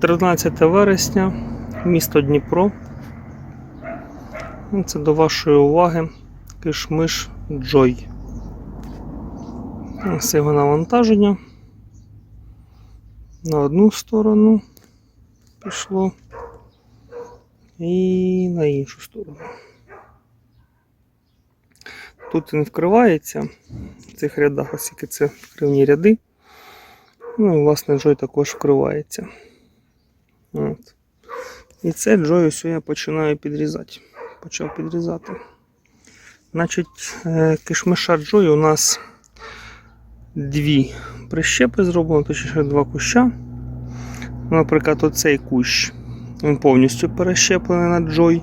13 вересня, місто Дніпро. Ну, Це до вашої уваги кишмиш Joy. Ось його навантаження. На одну сторону пішло і на іншу сторону. Тут він вкривається в цих рядах, оскільки це кривні ряди. Ну і власне Джой також вкривається. І це Джой ось я починаю підрізати. Почав підрізати. Значить, е, кишмиша Джой у нас дві прищепи зроблено, точніше два куща. Наприклад, оцей кущ він повністю перещеплений на Джой.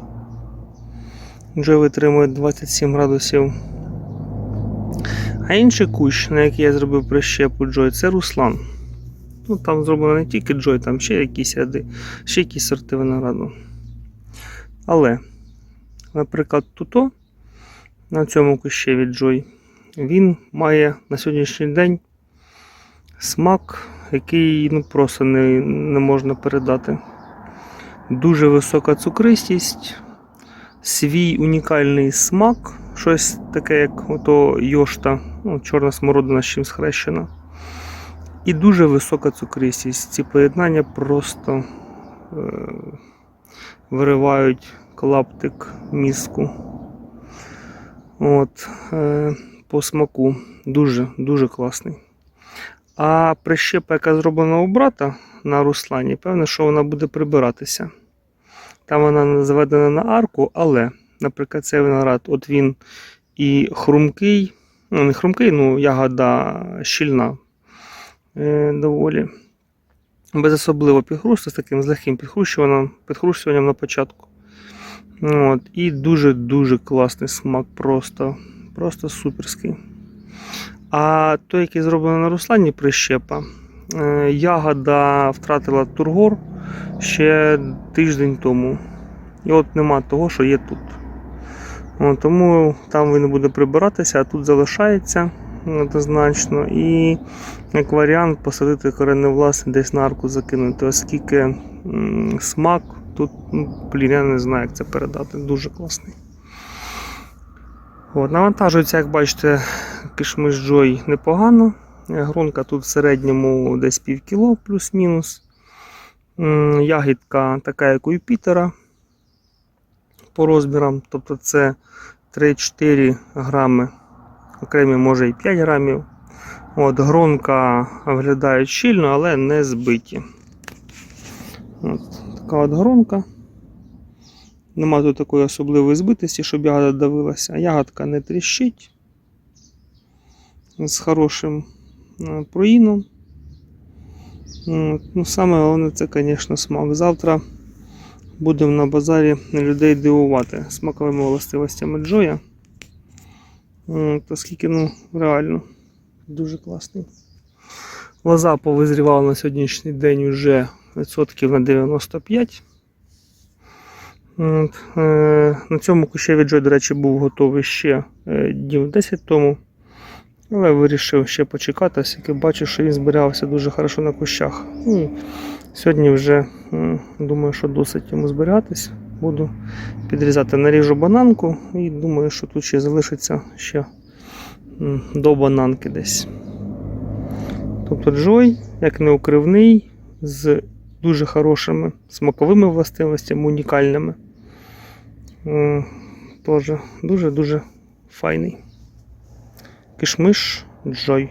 Джой витримує 27 градусів. А інший кущ, на який я зробив прищепу Джой, це Руслан. Ну, там зроблено не тільки Джой, там ще якісь ряди, ще якісь сорти винограду. Але, наприклад, туто на цьому кущеві Джой, він має на сьогоднішній день смак, який ну, просто не, не можна передати. Дуже висока цукристість, свій унікальний смак, щось таке, як ото йошта, ну, чорна смородина з чим схрещена. І дуже висока цукристість. Ці поєднання просто е, виривають клаптик мізку. От, е, по смаку дуже дуже класний. А прищепа, яка зроблена у брата на Руслані, певне, що вона буде прибиратися. Там вона заведена на арку, але, наприклад, цей виноград, от він і хрумкий, ну не хрумкий, ну ягода щільна доволі. Без особливого підхрусту, з таким з легким підхрущуванням, підхрущуванням на початку. От, і дуже-дуже класний смак, просто, просто суперський. А той, який зроблений на Руслані прищепа, е, ягода втратила тургор ще тиждень тому. І от нема того, що є тут. От, тому там він буде прибиратися, а тут залишається однозначно. І як варіант посадити коренне власне десь на арку закинути, оскільки смак тут, ну, блін, я не знаю, як це передати. Дуже класний. От, навантажується, як бачите, кишмиш Джой непогано. Грунка тут в середньому десь пів кіло плюс-мінус. Ягідка така, як у Юпітера по розмірам. Тобто це 3-4 грами, окремі може і 5 грамів. От, Гронка виглядає щільно, але не збиті. От, така от гронка. Нема тут такої особливої збитості, щоб ягода давилася. Ягодка не тріщить. З хорошим е, проїном. От, Ну, Саме головне це, звісно, смак. Завтра будемо на базарі людей дивувати смаковими властивостями Джоя. От, Оскільки, ну, реально дуже класний. Лоза повизрівала на сьогоднішній день вже відсотків на 95. От, е, на цьому кущеві Джой, до речі, був готовий ще е, днів 10 тому. Але вирішив ще почекати, оскільки бачу, що він зберігався дуже хорошо на кущах. Ну, сьогодні вже думаю, що досить йому зберігатись. Буду підрізати, наріжу бананку і думаю, що тут ще залишиться ще до бананки десь. Тобто Джой, як неукривний, з дуже хорошими смаковими властивостями, унікальними. Теж дуже-дуже файний. Кишмиш Джой.